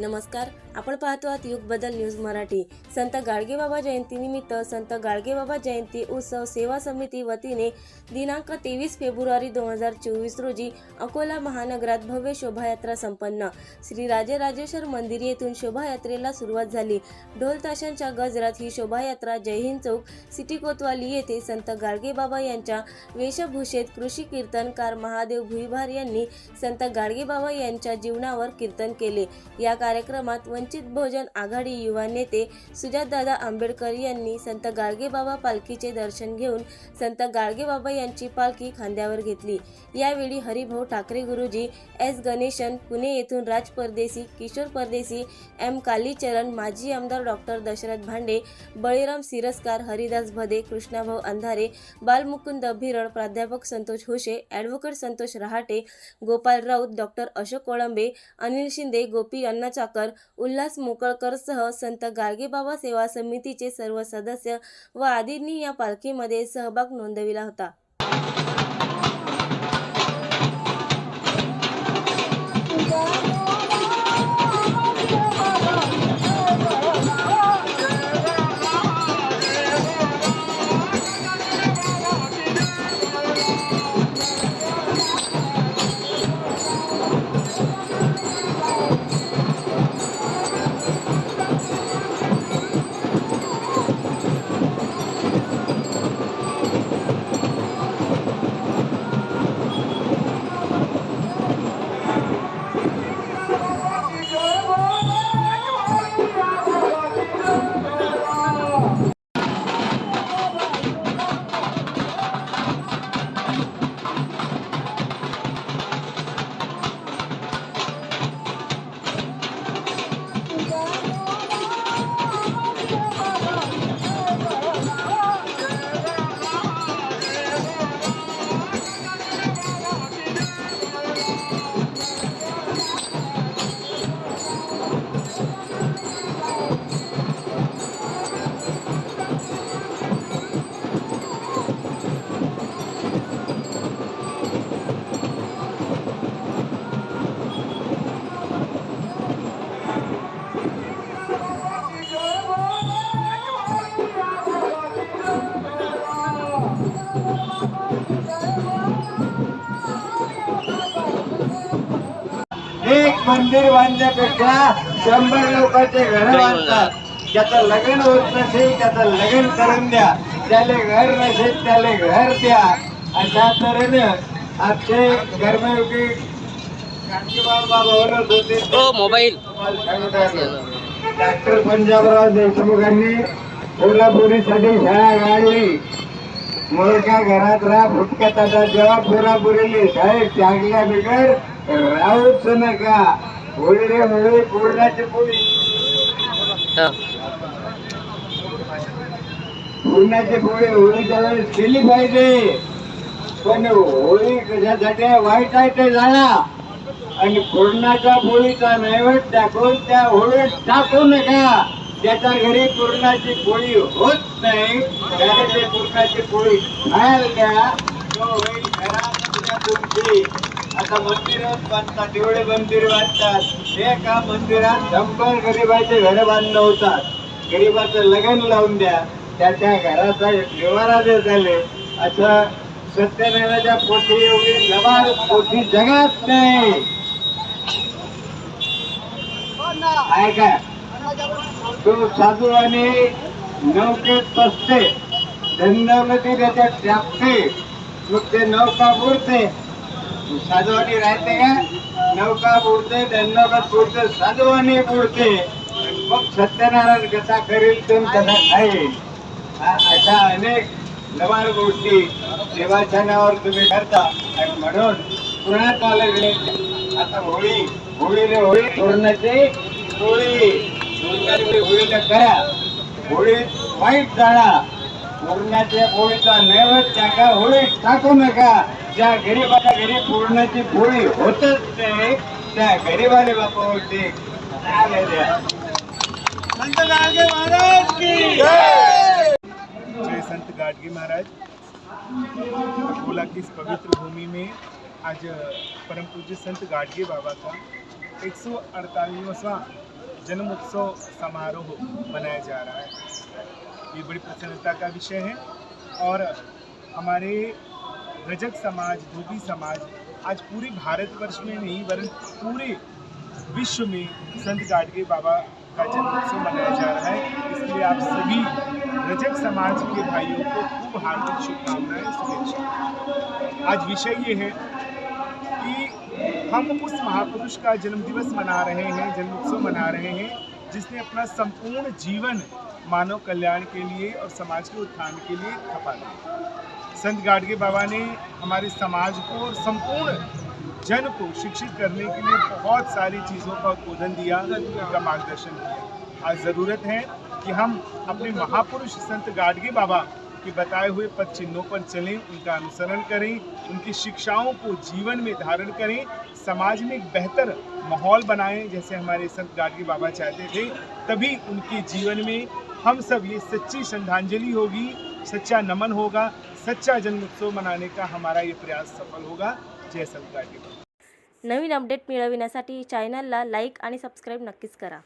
नमस्कार. आपण पाहतो आहात युग बदल न्यूज मराठी. संत गाडगेबाबा जयंतीनिमित्त संत गाडगेबाबा जयंती उत्सव सेवा समिती वतीने दिनांक तेवीस फेब्रुवारी दोन हजार चोवीस रोजी अकोला महानगरात भव्य शोभायात्रा संपन्न. श्री राजेराजेश्वर मंदिर येथून शोभायात्रेला सुरुवात झाली. ढोल ताशांच्या गजरात ही शोभायात्रा जयहिंद चौक सिटी कोतवाली येथे संत गाडगेबाबा यांच्या वेशभूषेत कृषी कीर्तनकार महादेव भुईभार यांनी संत गाडगेबाबा यांच्या जीवनावर कीर्तन केले. या कार्यक्रमात वंचित बहुजन आघाडी युवा नेते सुजातदादा आंबेडकर यांनी संत गाडगेबाबा पालखीचे दर्शन घेऊन संत गाडगेबाबा यांची पालखी खांद्यावर घेतली. यावेळी हरिभाऊ ठाकरे गुरुजी एस गणेशन पुणे येथून राज परदेसी किशोर परदेसी एम कालीचरण माजी आमदार डॉक्टर दशरथ भांडे बळीराम सिरस्कार हरिदास भदे कृष्णाभाऊ अंधारे बालमुकुंद भिरळ प्राध्यापक संतोष होशे ॲडव्होकेट संतोष रहाटे गोपाल राऊत डॉक्टर अशोक कोळंबे अनिल शिंदे गोपी अण्णा चाकर उल्हास मोकळकरसह संत गाडगेबाबा सेवा समितीचे सर्व सदस्य व आदींनी या पालखीमध्ये सहभाग नोंदविला होता Yeah. मंदिर बांधण्यापेक्षा शंभर लोकांचे घर बांधतात. ज्याचं लग्न होत नसेल त्याचं लग्न करून द्या. त्याले घर नसेल त्याले घर द्या. अशा तऱ्हेनं आमचे कर्मयोगी कांतीबाबा बोलत होते. हो मोबाईल डॉक्टर पंजाबराव देशमुखांनी कोल्हापुरीसाठी शाळा काढली. मुलगा घरात राहा फुटक्यात आता जेव्हा पुरापुरीली साहेब चांगल्या बिगर राहूच नका होळी रे होळी पूर्णाची पोळी. पूर्णाची पोळी होळीच्या वेळेस केली पाहिजे. पण होळी कशासाठी? वाईट आहे ते जाणा आणि पूर्णाच्या पोळीचा नैवेद्य दाखवून त्या होळीत टाकू नका. ज्याच्या घरी पूर्णाची पोळी होत नाही. त्याने ते पूर्णाची पोळी खायला द्या. तो होईल घरात तुमची. आता मंदिर बांधतात तेवढे मंदिर बांधतात. हे का मंदिरात शंभर गरीबाचे घर बांधलं होतात. गरीबाचं लग्न लावून द्या. त्याच्या घराचा निवारा जे झाले. असं सत्यनारायणाच्या पोटी एवढी लबाड पोटी जगात नाही. आहे का तो साधू आणि नौकेत बसते. धंदामध्ये त्याच्यात टाकते मग ते नौका उरते साधवानी राहते का? नौका बुडते दंडोबत बुडते साधवानी बुडते. मग सत्यनारायण कसा करेल तर कसा खाईल. हा, अशा अनेक नवार गोष्टी देवाच्या नावावर तुम्ही करता. आणि म्हणून पुण्यात आले गेले आता होळी होळी रे होळी. पूर्णाची होळी होळीला करा. होळीत वाईट जाळा. नैवेद्य टाका टाकू नका. ज्या गरीबाच्या घरी पूर्णाची पोळी होतच नाही, त्या गरीबाने संत गाडगे महाराज की जय. संत गाडगे महाराज. अकोला की इस पवित्र भूमि में आज परम पूज्य संत गाडगे बाबा का एक सौ जन्मोत्सव समारोह मनाया जा रहा है। ये बड़ी प्रसन्नता का विषय है। और हमारे रजक समाज, धोबी समाज आज पूरे भारतवर्ष में नहीं वरन पूरे विश्व में संत गाडगे बाबा का जन्मोत्सव मनाया जा रहा है। इसलिए आप सभी रजक समाज के भाइयों को खूब हार्दिक शुभकामनाएँ शुभेच्छा आज विषय ये है कि हम उस महापुरुष का जन्मदिवस मना रहे हैं, जन्मोत्सव मना रहे हैं, जिसने अपना संपूर्ण जीवन मानव कल्याण के लिए और समाज के उत्थान के लिए खपा दिया संत गाडगे बाबा ने हमारे समाज को और संपूर्ण जन को शिक्षित करने के लिए बहुत सारी चीज़ों का उद्बोधन दिया, उनका मार्गदर्शन किया। आज ज़रूरत है कि हम अपने महापुरुष संत गाडगे बाबा के बताए हुए पद चिन्हों पर चलें, उनका अनुसरण करें, उनकी शिक्षाओं को जीवन में धारण करें, समाज में एक बेहतर माहौल बनाएँ, जैसे हमारे संत गाडगे बाबा चाहते थे, तभी उनके जीवन में हम सब ये सच्ची श्रद्धांजलि होगी सच्चा नमन होगा सच्चा जन्मोत्सव मनाने का हमारा ये प्रयास सफल होगा। जय संत नवीन अपडेट मिळविण्यासाठी चॅनलला लाईक आणि सबस्क्राईब नक्कीच करा.